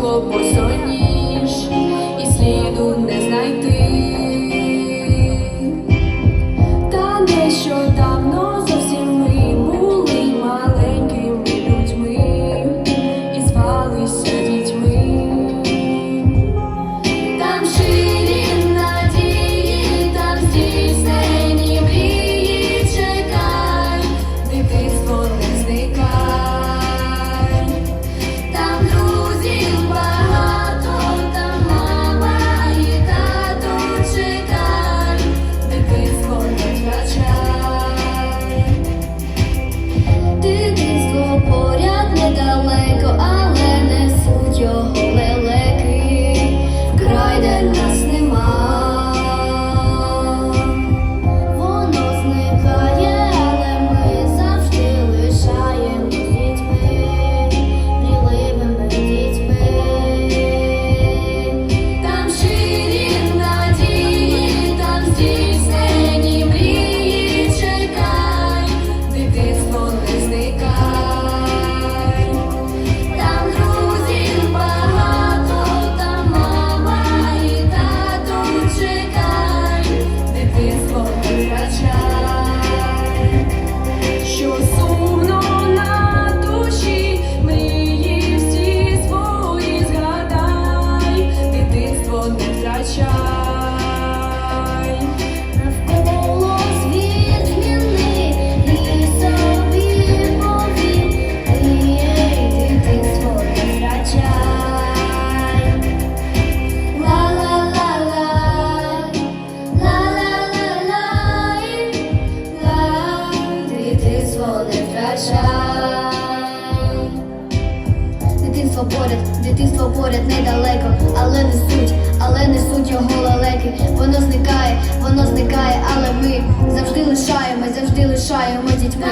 швидко посоніш і сліду. втрачай Дитинство поряд, дитинство поряд недалеко, але не суть, але не суть його лалеки. Воно зникає, воно зникає, але ми завжди лишаємо, завжди лишаємо дітьми.